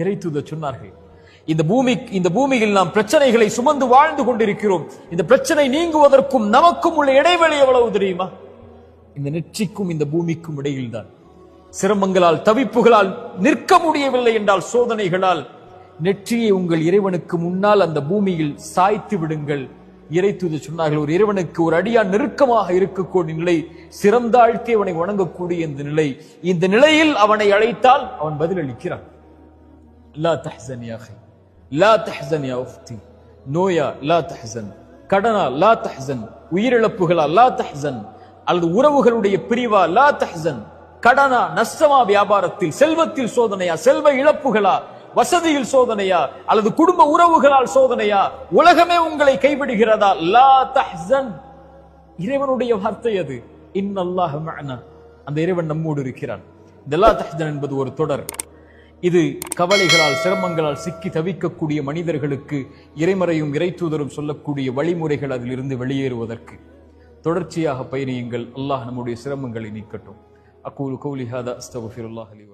இறைத்துத சொன்னார்கள் இந்த பூமி இந்த பூமியில் நாம் பிரச்சனைகளை சுமந்து வாழ்ந்து கொண்டிருக்கிறோம். இந்த பிரச்சனை நீங்குவதற்கும் நமக்கும் உள்ள இடைவெளி எவ்வளவு தெரியுமா? இந்த நெற்றிக்கும் இந்த பூமிக்கும் இடையில் தான் சிரமங்களால் தவிப்புகளால் நிற்க முடியவில்லை என்றால் சோதனைகளால் நெற்றியை உங்கள் இறைவனுக்கு முன்னால் அந்த பூமியில் சாய்த்து விடுங்கள். இறை தூது சொன்னார்கள் ஒரு இறைவனுக்கு ஒரு அடியா நெருக்கமாக இருக்கக்கூடிய நிலை சிறந்தாழ்த்தி அவனை வணங்கக்கூடிய இந்த நிலை. இந்த நிலையில் அவனை அழைத்தால் அவன் பதிலளிக்கிறான். லா தஹ்சன் யா அஹி லா தஹ்சன் யா உஃப்தி நோயா லா தஹ்சன் கடனா லா தஹ்சன் உயிரிழப்புகளா லா தஹ்சன் அல்லது உறவுகளுடைய பிரிவா லா தஹ்சன் கடனா நஷ்டமா வியாபாரத்தில் செல்வத்தில் சோதனையா செல்வ இழப்புகளா வசதியில் சோதனையா அல்லது குடும்ப உறவுகளால் சோதனையா உலகமே உங்களை கைவிடுகிறதா؟ லா தஹ்சன் இறைவனுடைய வார்த்தை அது. இன்னல்லாஹ் மஅனா. அந்த இறைவன் நம்மோடு இருக்கிறான். இந்த லா தஹ்சன் என்பது ஒரு தொடர். இது கவலைகளால் சிரமங்களால் சிக்கி தவிக்கக்கூடிய மனிதர்களுக்கு இறைமறையும் இறைத்தூதரும் சொல்லக்கூடிய வழிமுறைகள் அதிலிருந்து வெளியேறுவதற்கு. தொடர்ச்சியாக பயணியுங்கள். அல்லாஹ் நம்முடைய சிரமங்களை நீக்கட்டும். அக்கூலு கௌலிஹாதா அஸ்தகுஃபிருல்லாஹ் அலி